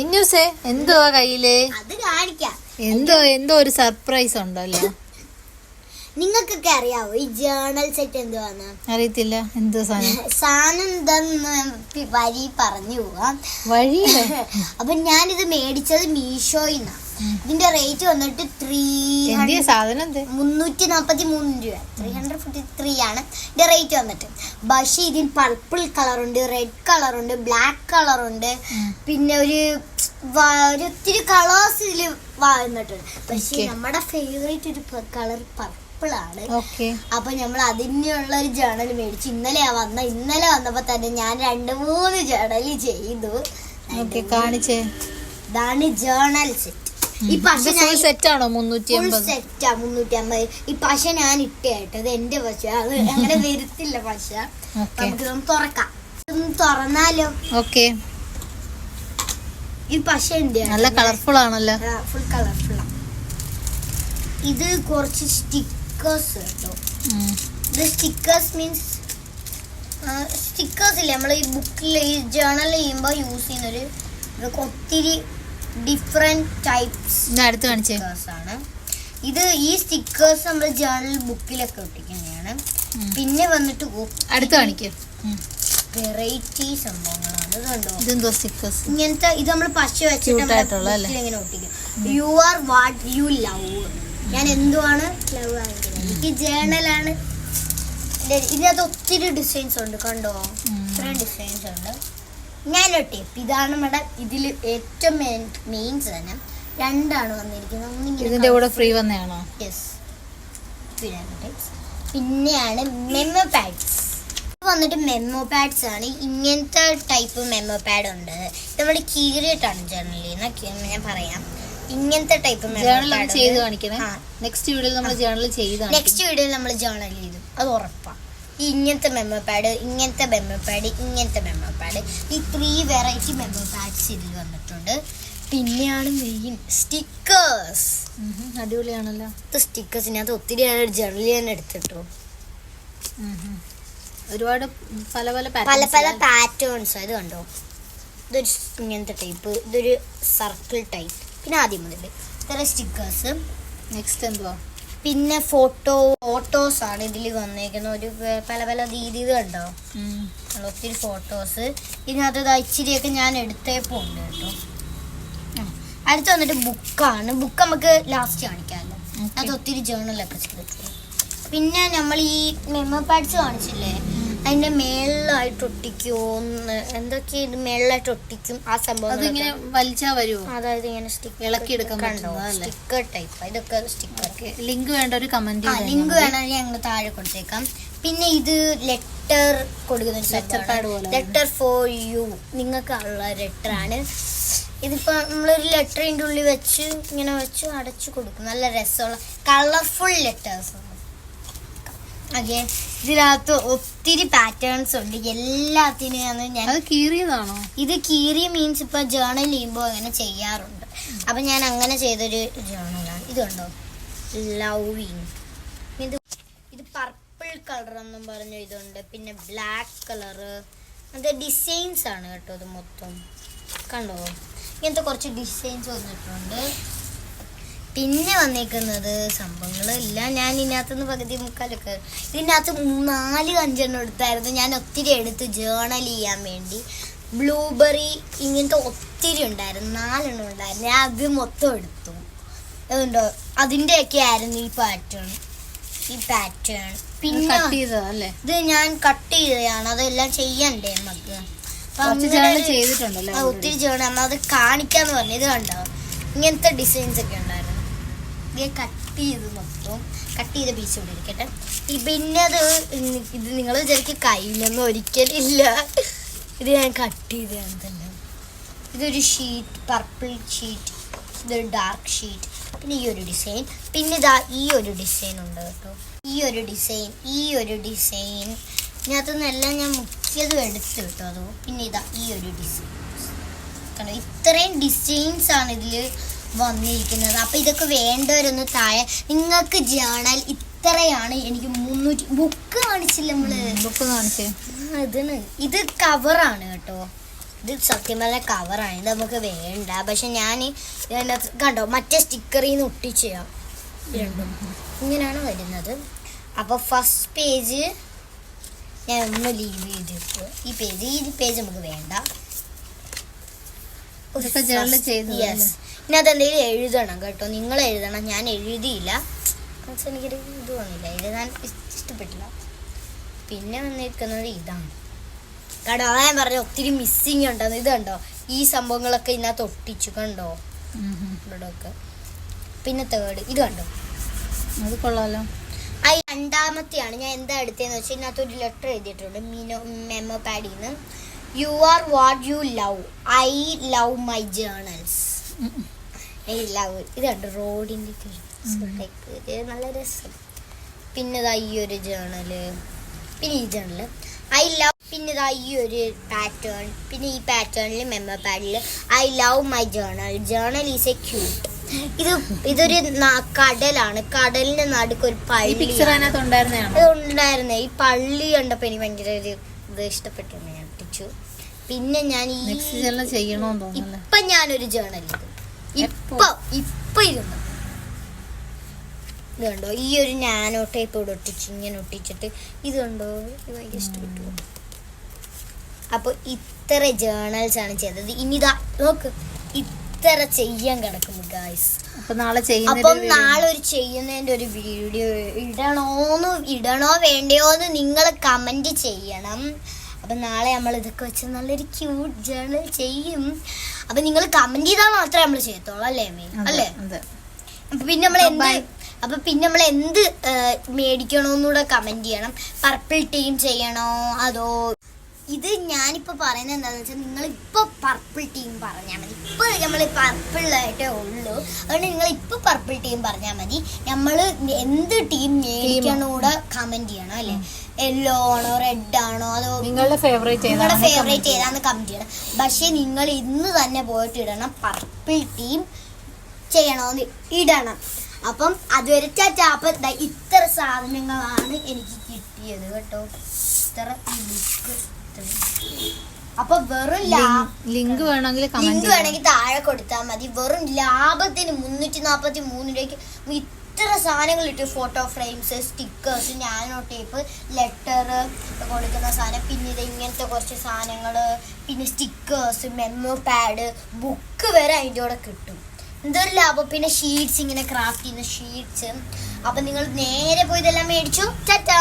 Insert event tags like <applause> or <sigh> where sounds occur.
ഇന്നൂസേ എന്തുവാ കയ്യിൽ? എന്തോ എന്തോ ഒരു സർപ്രൈസ് ഉണ്ടല്ലോ? നിങ്ങൾക്കൊക്കെ അറിയാവോ? ഈ ജേണൽ സെറ്റ് എന്തുവാന്ന്? അറിയത്തില്ല. എന്തോ സാധനം? സാധനം എന്താന്ന് വരി പറഞ്ഞു പോവാം. വഴി <laughs> അപ്പൊ ഞാനിത് മേടിച്ചത് മീഷോയിൽ നിന്നാണ് ഇതിന്റെ റേറ്റ് വന്നിട്ട് ത്രീ മുന്നൂറ്റി നാപ്പത്തി മൂന്ന് രൂപ. ത്രീ ഹൺഡ്രഡ് ഫിഫ്റ്റി ത്രീ ആണ് ഇതിന്റെ റേറ്റ് വന്നിട്ട്. പക്ഷേ ഇതിന് പർപ്പിൾ കളറുണ്ട് റെഡ് കളറുണ്ട് ബ്ലാക്ക് കളറുണ്ട് ഉണ്ട്. പിന്നെ ഒരു ഒത്തിരി കളേഴ്സ് ഇതിൽ വന്നിട്ടുണ്ട്. പക്ഷേ നമ്മുടെ ഫേവറേറ്റ് ഒരു കളർ പർപ്പിൾ ഓക്കെ അപ്പൊ നമ്മൾ അതിനുള്ള ഒരു ജേണൽ മേടിച്ചു ഇന്നലെ വന്ന ഇന്നലെ വന്നപ്പോ തന്നെ ഞാൻ രണ്ട് മൂന്ന് ജേണൽ ചെയ്തു. കാണിച്ചേ. ഇതാണ് ജേണൽ സെറ്റ് ഈ പശ സെറ്റ് ആണോ? മുന്നൂറ്റി സെറ്റ് മുന്നൂറ്റി അമ്പത്. ഈ പശ ഞാൻ ഇട്ടേട്ടോ ഇത് എന്റെ പശ. അത് അങ്ങനെ വരുത്തില്ല പശ. നമുക്ക് തുറക്കാം. ഇതൊന്ന് തുറന്നാലോ? ഓക്കെ ഈ പശ എന്റെ നല്ല കളർഫുൾ ആണല്ലോ. ഫുൾ കളർഫുൾ ഇത് കുറച്ച് സ്റ്റിക്കേഴ്സ് കേട്ടോ. ഇത് സ്റ്റിക്കേഴ്സ് മീൻസ് സ്റ്റിക്കേഴ്സ് ഇല്ലേ? നമ്മൾ ഈ ബുക്കിൽ ഈ ജേണൽ ചെയ്യുമ്പോൾ യൂസ് ചെയ്യുന്നൊരു ഇതൊക്കെ ഒത്തിരി ഡിഫറെന്റ് ടൈപ്സ് അടുത്ത് കാണിച്ചേ. ആണ്. ഇത് ഈ സ്റ്റിക്കേഴ്സ് നമ്മൾ ജേണൽ ബുക്കിലൊക്കെ ഒട്ടിക്കുന്നതാണ്. പിന്നെ വന്നിട്ട് അടുത്ത് കാണിക്കേ. വെറൈറ്റി സംഭവങ്ങളാണ്. ഇത് കണ്ടോ? ഇതെന്തോ സ്റ്റിക്കേഴ്സ് ഇങ്ങനത്തെ ഇത് നമ്മൾ പശ വെച്ചിട്ട് ഇങ്ങനെ ഒട്ടിക്കും. You are what you love ഞാൻ എന്തുവാണ് ലവ് കാണിക്കുന്നത് എനിക്ക് ആണ്. ഇതിനകത്ത് ഒത്തിരി ഡിസൈൻസ് ഉണ്ട് കണ്ടോ. ഇത്രയും ഡിസൈൻസ് ഉണ്ട്. ഞാൻ ടിപ്പ് ഇതാണ് മേഡം ഇതിൽ ഏറ്റവും മെയിൻ സാധനം. രണ്ടാണ് വന്നിരിക്കുന്നത്. ഇതിന്റെ കൂടെ ഫ്രീ വന്നതാണോ? യെസ് പിന്നെയാണ് മെമ്മോ പാഡ്സ് വന്നിട്ട് മെമ്മോ പാഡ്സ് ആണ്. ഇങ്ങനത്തെ ടൈപ്പ് മെമ്മോ പാഡ് ഉണ്ട്. നമ്മൾ കീറിയിട്ടാണ് ജേർണലിൽ ഞാൻ പറയാം. ഇങ്ങനത്തെ ടൈപ്പ് ജേണൽ ചെയ്ത് കാണിക്കണേ. നെക്സ്റ്റ് വീഡിയോയിൽ നമ്മൾ ജേണൽ ചെയ്ത് നെക്സ്റ്റ് വീഡിയോയിൽ നമ്മൾ ജേർണൽ ചെയ്തു. അത് ഉറപ്പാണ് ഈ ഇങ്ങനത്തെ മെമ്മോ പാഡ് ഇങ്ങനത്തെ മെമ്മോ പാഡ് ഇങ്ങനത്തെ മെമ്മോ പാഡ് ഈ ത്രീ വെറൈറ്റി മെമ്മോ പാഡ്സ് ഇതിൽ വന്നിട്ടുണ്ട്. പിന്നെയാണ് മെയിൻ സ്റ്റിക്കേഴ്സ്. അടിപൊളിയാണല്ലോ. സ്റ്റിക്കേഴ്സിനകത്ത് ഒത്തിരി ജേണൽ ഞാൻ എടുത്തിട്ടോ. ഒരുപാട് പല പല പല പല. പാറ്റേൺസ് അത് കണ്ടോ? ഇതൊരു ഇങ്ങനത്തെ ടൈപ്പ് ഇതൊരു സർക്കിൾ ടൈപ്പ് പിന്നെ ആദ്യം മുതൽ ഇത്ര സ്റ്റിക്കേഴ്സ് നെക്സ്റ്റ് എന്തുവാ? പിന്നെ ഫോട്ടോ ഫോട്ടോസ് ആണ് ഇതിൽ വന്നേക്കുന്നത്. ഒരു പല പല രീതിയിൽ കണ്ടോ. ഒത്തിരി ഫോട്ടോസ് ഇതിനകത്ത് ഇച്ചിരിയൊക്കെ ഞാൻ എടുത്തേ ഉണ്ട് കേട്ടോ. അടുത്ത് വന്നിട്ട് ബുക്കാണ് ബുക്ക് നമുക്ക് ലാസ്റ്റ് കാണിക്കാമല്ലോ. അത് ഒത്തിരി ജേണലൊക്കെ ചെയ്തിട്ടുണ്ട് പിന്നെ നമ്മൾ ഈ മെമ്മോ പാഡ്സ് കാണിച്ചില്ലേ? അതിന്റെ മേളിലായിട്ട് ഒട്ടിക്കുമോന്ന് എന്തൊക്കെ ഇത് മേളിലായിട്ട് ഒട്ടിക്കും ആ സംഭവം അതിങ്ങനെ വലിച്ചാ വരുമോ അതായത് ഇങ്ങനെ സ്റ്റിക്കർ ഇളക്കി എടുക്കാൻ സ്റ്റിക്കർ ടൈപ്പ് ഇതൊക്കെ സ്റ്റിക്കർ ലിങ്ക് വേണ്ട ഒരു കമന്റ് ലിങ്ക് വേണമെങ്കിൽ ഞങ്ങൾ താഴെ കൊടുത്തേക്കാം. പിന്നെ ഇത് ലെറ്റർ കൊടുക്കുന്ന ലെറ്റർ ഫോർ യു നിങ്ങൾക്കുള്ള ലെറ്റർ ആണ്. ഇതിപ്പോ നമ്മളൊരു ലെറ്ററിന്റെ ഉള്ളിൽ വെച്ച് ഇങ്ങനെ വെച്ച് അടച്ചു കൊടുക്കും. നല്ല രസമുള്ള കളർഫുൾ ലെറ്റേഴ്സ് ഓക്കെ ഇതിനകത്ത് ഒത്തിരി പാറ്റേൺസ് ഉണ്ട്. എല്ലാത്തിനും ഞാൻ അത് കീറിയതാണോ? ഇത് കീറി മീൻസ് ഇപ്പൊ ജേണൽ ചെയ്യുമ്പോൾ അങ്ങനെ ചെയ്യാറുണ്ട്. അപ്പൊ ഞാൻ അങ്ങനെ ചെയ്തൊരു ജേണലാണ് ഇതുണ്ടോ കണ്ടോ? ലവിങ് ഇത് ഇത് പർപ്പിൾ കളർ എന്നും പറഞ്ഞ ഇതുണ്ട്. പിന്നെ ബ്ലാക്ക് കളറ് അത് ഡിസൈൻസ് ആണ് കേട്ടോ ഇത് മൊത്തം. കണ്ടോ? ഇങ്ങനത്തെ കുറച്ച് ഡിസൈൻസ് വന്നിട്ടുണ്ട്. പിന്നെ വന്നേക്കുന്നത് സംഭവങ്ങളെല്ലാം ഞാൻ ഇതിനകത്തുനിന്ന് പകുതി മുക്കാലൊക്കെ ഇതിനകത്ത് നാല് അഞ്ചെണ്ണം എടുത്തായിരുന്നു. ഞാൻ ഒത്തിരി എടുത്ത് ജേണൽ ചെയ്യാൻ വേണ്ടി. ബ്ലൂബെറി ഇങ്ങനത്തെ ഒത്തിരി ഉണ്ടായിരുന്നു. നാലെണ്ണം ഉണ്ടായിരുന്നു. ഞാൻ അത് മൊത്തം എടുത്തു. അതുണ്ടോ അതിന്റെയൊക്കെ ആയിരുന്നു ഈ പാറ്റേൺ ഈ പാറ്റേൺ പിന്നെ ഇത് ഞാൻ കട്ട് ചെയ്തതാണ്. അതെല്ലാം ചെയ്യണ്ടേ നമുക്ക് ഒത്തിരി ചെയ്യണം അത് കാണിക്കാന്ന് പറഞ്ഞു. ഇത് കണ്ടോ? ഇങ്ങനത്തെ ഡിസൈൻസ് ഒക്കെ ഉണ്ടായിരുന്നു. ഇത് കട്ട് ചെയ്ത് മൊത്തം കട്ട് ചെയ്ത പീസ് ഇവിടെ ഇരിക്കട്ടെ. പിന്നെ അത് ഇത് നിങ്ങൾ വിചാരിക്കും കയ്യിലൊന്നും ഒരിക്കലില്ല. ഇത് ഞാൻ കട്ട് ചെയ്തതാണ് തന്നെ. ഇതൊരു ഷീറ്റ് പർപ്പിൾ ഷീറ്റ് ഇതൊരു ഡാർക്ക് ഷീറ്റ് പിന്നെ ഈ ഒരു ഡിസൈൻ പിന്നെ ഇതാ ഈ ഒരു ഡിസൈൻ ഉണ്ട് കേട്ടോ. ഈ ഒരു ഡിസൈൻ ഈ ഒരു ഡിസൈൻ ഇതിനകത്തുനിന്നെല്ലാം ഞാൻ മുക്കിയതും എടുത്ത് കേട്ടോ അതോ. പിന്നെ ഇതാ ഈ ഒരു ഡിസൈൻ കാരണം ഇത്രയും ഡിസൈൻസ് ആണ് ഇതിൽ വന്നിരിക്കുന്നത്. അപ്പൊ ഇതൊക്കെ വേണ്ടവരൊന്ന് താഴെ നിങ്ങൾക്ക് ജേണൽ ഇത്രയാണ്. എനിക്ക് മുന്നൂറ്റി ബുക്ക് കാണിച്ചില്ല നമ്മൾ? ബുക്ക് കാണിച്ചേ. ഇതിന് ഇത് കവറാണ് കേട്ടോ. ഇത് സത്യം പറഞ്ഞ കവറാണ് ഇത് നമുക്ക് വേണ്ട. പക്ഷെ ഞാൻ ഇതിനകത്ത് കണ്ടോ? മറ്റേ സ്റ്റിക്കറിൽ നിന്ന് ഒട്ടിച്ച് ചെയ്യാം രണ്ടും ഇങ്ങനെയാണ് വരുന്നത്. അപ്പോൾ ഫസ്റ്റ് പേജ് ഞാൻ ഒന്ന് ലീവ് ചെയ്തിട്ട് ഈ പേജ് ഈ പേജ് നമുക്ക് വേണ്ട? യെസ് ഇതിനകത്ത് എന്തെങ്കിലും എഴുതണം കേട്ടോ. നിങ്ങൾ എഴുതണം. ഞാൻ എഴുതിയില്ല. എനിക്കൊരു ഇത് വന്നില്ല എഴുതാൻ ഇഷ്- ഇഷ്ടപ്പെട്ടില്ല. പിന്നെ വന്നിരിക്കുന്നത് ഇതാണ്. കാരണം അതാ ഞാൻ പറഞ്ഞ ഒത്തിരി മിസ്സിങ് ഉണ്ടെന്ന്. ഇത് കണ്ടോ? ഈ സംഭവങ്ങളൊക്കെ ഇതിനകത്ത് ഒട്ടിച്ചു. കണ്ടോ. ഇവിടെയൊക്കെ പിന്നെ തേർഡ് ഇത് കണ്ടോ? അത് കൊള്ളാലോ. ആ രണ്ടാമത്തെയാണ്. ഞാൻ എന്താ എടുത്തതെന്ന് വെച്ചാൽ ഇതിനകത്ത് ഒരു ലെറ്റർ എഴുതിയിട്ടുണ്ട്. മിനോ മെമ്മോ പാഡിൽ നിന്ന് you are what you love I love my journals love ഇത് കണ്ട്? റോഡിന്റെ ഇത് നല്ല രസം. പിന്നെ ഇതാ ഈ ഒരു ജേണൽ. പിന്നെ ഈ ജേണൽ. ഐ ലവ് പിന്നെ ഇതാ ഈ ഒരു പാറ്റേൺ പിന്നെ ഈ പാറ്റേണിൽ memo paddle I love my journal journal is a cute ഇത് ഇതൊരു കടലാണ്. കടലിന്റെ നടുക്ക് ഒരു പള്ളി ഉണ്ടായിരുന്നേ ഈ പള്ളി കണ്ടപ്പോ എനിക്ക് ഭയങ്കര ഒരു ഇത് ഇഷ്ടപ്പെട്ടു ഞാൻ ഒട്ടിച്ചു പിന്നെ ഞാൻ ഈ നെക്സ്റ്റ് ചെയ്യണോന്ന് തോന്നുന്നല്ലേ ഇപ്പൊ ഞാനൊരു ജേണൽ ഇപ്പൊ? ഇപ്പൊ ഇരുന്നു. ഇത് കണ്ടോ? ഈ ഒരു നാനോ ടൈപ്പ് ഇവിടെ ഒട്ടിച്ച് ഇങ്ങനെ ഒട്ടിച്ചിട്ട് ഇതുണ്ടോ കണ്ടോ? ഭയങ്കര ഇഷ്ടപ്പെട്ടു. അപ്പൊ ഇത്ര ജേണൽസ് ആണ് ചെയ്തത്. ഇനി ഇതാ നോക്ക്. ഇത്ര ചെയ്യാൻ കിടക്കും ഗായ്സ് അപ്പൊ നാളെ ചെയ്യുന്ന അപ്പം നാളെ ഒരു ചെയ്യുന്നതിന്റെ ഒരു വീഡിയോ ഇടണോന്ന് ഇടണോ വേണ്ടയോന്ന് നിങ്ങൾ കമന്റ് ചെയ്യണം. അപ്പൊ നാളെ നമ്മൾ ഇതൊക്കെ വെച്ച് നല്ലൊരു ക്യൂട്ട് ജേണൽ ചെയ്യും. അപ്പൊ നിങ്ങൾ കമന്റ് ചെയ്താൽ മാത്രമേ നമ്മൾ ചെയ്യത്തുള്ളൂ അല്ലേ അല്ലേ? പിന്നെ നമ്മൾ എന്ത്. അപ്പൊ പിന്നെ നമ്മൾ എന്ത് മേടിക്കണോന്നൂടെ കമന്റ് ചെയ്യണം. പർപ്പിൾ ടീം ചെയ്യണോ അതോ ഇത് ഞാനിപ്പോ പറയുന്നത് എന്താണെന്ന് വെച്ചാൽ നിങ്ങൾ ഇപ്പൊ പർപ്പിൾ ടീം പറഞ്ഞാൽ മതി. ഇപ്പൊ നമ്മൾ പർപ്പിളായിട്ടേ ഉള്ളൂ. അതുകൊണ്ട് നിങ്ങൾ ഇപ്പൊ പർപ്പിൾ ടീം പറഞ്ഞാൽ മതി. നമ്മൾ എന്ത് ടീം മേടിക്കണോടെ കമന്റ് ചെയ്യണം അല്ലേ? യെല്ലോ ആണോ റെഡ് ആണോ നിങ്ങളുടെ ഫേവറേറ്റ് നിങ്ങളുടെ ഫേവറേറ്റ് ഏതാന്ന് കമന്റ് ചെയ്യണം. പക്ഷെ നിങ്ങൾ ഇന്ന് തന്നെ പോയിട്ട് ഇടണം പർപ്പിൾ ടീം ചെയ്യണമെന്ന് ഇടണം. അപ്പം അതുവരെ ചാച്ചാ അപ്പം ഇത്ര സാധനങ്ങളാണ് എനിക്ക് കിട്ടിയത് കേട്ടോ. ഇത്ര ഈ ബുക്ക് അപ്പൊ വെറും ലിങ്ക് വേണമെങ്കിൽ ലിങ്ക് വേണമെങ്കിൽ താഴെ കൊടുത്താൽ മതി. വെറും ലാഭത്തിന് മുന്നൂറ്റി നാപ്പത്തി മൂന്ന് രൂപയ്ക്ക് ഇത്ര സാധനങ്ങൾ ഇട്ടു. Photo frames stickers nano tape letter കൊടുക്കുന്ന സാധനം. പിന്നെ ഇങ്ങനത്തെ കുറച്ച് സാധനങ്ങൾ പിന്നെ സ്റ്റിക്കേഴ്സ് മെമ്മോ പാഡ് ബുക്ക് വരെ അതിന്റെ കൂടെ കിട്ടും. എന്തൊരു ലാഭം. പിന്നെ ഷീറ്റ്സ് ഇങ്ങനെ ക്രാഫ്റ്റ് ചെയ്യുന്ന ഷീറ്റ്സ് അപ്പം നിങ്ങൾ നേരെ പോയി ഇതെല്ലാം മേടിച്ചു. ചറ്റാ